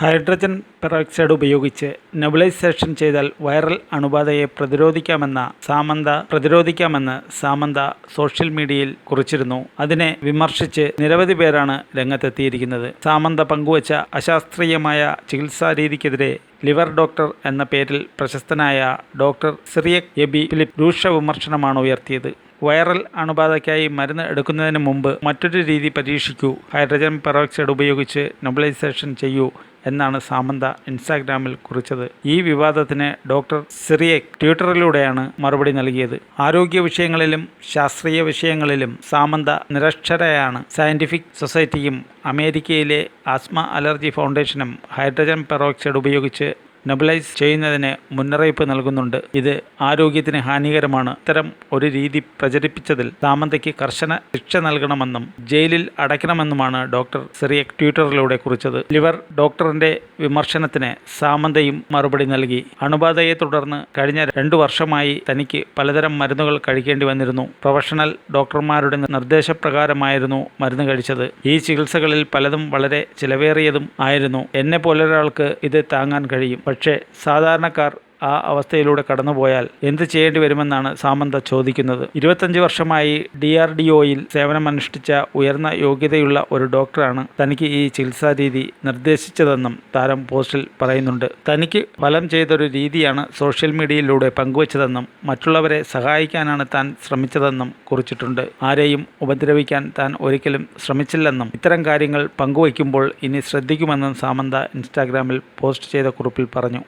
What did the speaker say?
Hydrogen peroxide ഉപയോഗിച്ച് nebulisation ചെയ്താൽ viral അണുബാധയെ പ്രതിരോധിക്കാമെന്ന സാമന്ത പ്രതിരോധിക്കാമെന്ന് സാമന്ത സോഷ്യൽ മീഡിയയിൽ കുറിച്ചിരുന്നു. അതിനെ വിമർശിച്ച് നിരവധി പേരാണ് രംഗത്തെത്തിയിരിക്കുന്നത്. സാമന്ത പങ്കുവച്ച അശാസ്ത്രീയമായ ചികിത്സാ രീതിക്കെതിരെ ലിവർ ഡോക്ടർ എന്ന പേരിൽ പ്രശസ്തനായ ഡോക്ടർ സിറിയക് എബി ഫിലിപ്പ് രൂക്ഷ വിമർശനമാണ് ഉയർത്തിയത്. വൈറൽ അണുബാധയ്ക്കായി മരുന്ന് എടുക്കുന്നതിന് മുമ്പ് മറ്റൊരു രീതി പരീക്ഷിക്കൂ. ഹൈഡ്രജൻ പെറോക്സൈഡ് ഉപയോഗിച്ച് നെബുലൈസേഷൻ ചെയ്യൂ. എന്നാണ് സാമന്ത ഇൻസ്റ്റാഗ്രാമിൽ കുറിച്ചത്. ഈ വിവാദത്തിന് ഡോക്ടർ സിറിയക് ട്വിറ്ററിലൂടെയാണ് മറുപടി നൽകിയത്. ആരോഗ്യ വിഷയങ്ങളിലും ശാസ്ത്രീയ വിഷയങ്ങളിലും സാമന്ത നിരക്ഷരയാണ്. സയന്റിഫിക് സൊസൈറ്റിയും അമേരിക്കയിലെ ആസ്മ അലർജി ഫൗണ്ടേഷനും ഹൈഡ്രജൻ പെറോക്സൈഡ് ഉപയോഗിച്ച് നെബുലൈസ് ചെയ്യുന്നതിന് മുന്നറിയിപ്പ് നൽകുന്നുണ്ട്. ഇത് ആരോഗ്യത്തിന് ഹാനികരമാണ്. ഇത്തരം ഒരു രീതി പ്രചരിപ്പിച്ചതിൽ സാമന്തയ്ക്ക് കർശന ശിക്ഷ നൽകണമെന്നും ജയിലിൽ അടയ്ക്കണമെന്നുമാണ് ഡോക്ടർ സിറിയക് ട്വിറ്ററിലൂടെ കുറിച്ചത്. ലിവർ ഡോക്ടറിന്റെ വിമർശനത്തിന് സാമന്തയും മറുപടി നൽകി. അണുബാധയെ തുടർന്ന് കഴിഞ്ഞ രണ്ടു വർഷമായി തനിക്ക് പലതരം മരുന്നുകൾ കഴിക്കേണ്ടി വന്നിരുന്നു. പ്രൊഫഷണൽ ഡോക്ടർമാരുടെ നിർദ്ദേശപ്രകാരമായിരുന്നു മരുന്ന് കഴിച്ചത്. ഈ ചികിത്സകളിൽ പലതും വളരെ ചിലവേറിയതും ആയിരുന്നു. എന്നെ പോലൊരാൾക്ക് ഇത് താങ്ങാൻ കഴിയും. പക്ഷേ സാധാരണക്കാർ ആ അവസ്ഥയിലൂടെ കടന്നുപോയാൽ എന്ത് ചെയ്യേണ്ടി വരുമെന്നാണ് സാമന്ത ചോദിക്കുന്നത്. ഇരുപത്തഞ്ച് വർഷമായി ഡി ആർ ഡി ഒയിൽ സേവനമനുഷ്ഠിച്ച ഉയർന്ന യോഗ്യതയുള്ള ഒരു ഡോക്ടറാണ് തനിക്ക് ഈ ചികിത്സാ രീതി നിർദ്ദേശിച്ചതെന്നും താരം പോസ്റ്റിൽ പറയുന്നുണ്ട്. തനിക്ക് ഫലം ചെയ്തൊരു രീതിയാണ് സോഷ്യൽ മീഡിയയിലൂടെ പങ്കുവച്ചതെന്നും മറ്റുള്ളവരെ സഹായിക്കാനാണ് താൻ ശ്രമിച്ചതെന്നും കുറിച്ചിട്ടുണ്ട്. ആരെയും ഉപദ്രവിക്കാൻ താൻ ഒരിക്കലും ശ്രമിച്ചില്ലെന്നും ഇത്തരം കാര്യങ്ങൾ പങ്കുവയ്ക്കുമ്പോൾ ഇനി ശ്രദ്ധിക്കുമെന്നും സാമന്ത ഇൻസ്റ്റാഗ്രാമിൽ പോസ്റ്റ് ചെയ്ത കുറിപ്പിൽ പറഞ്ഞു.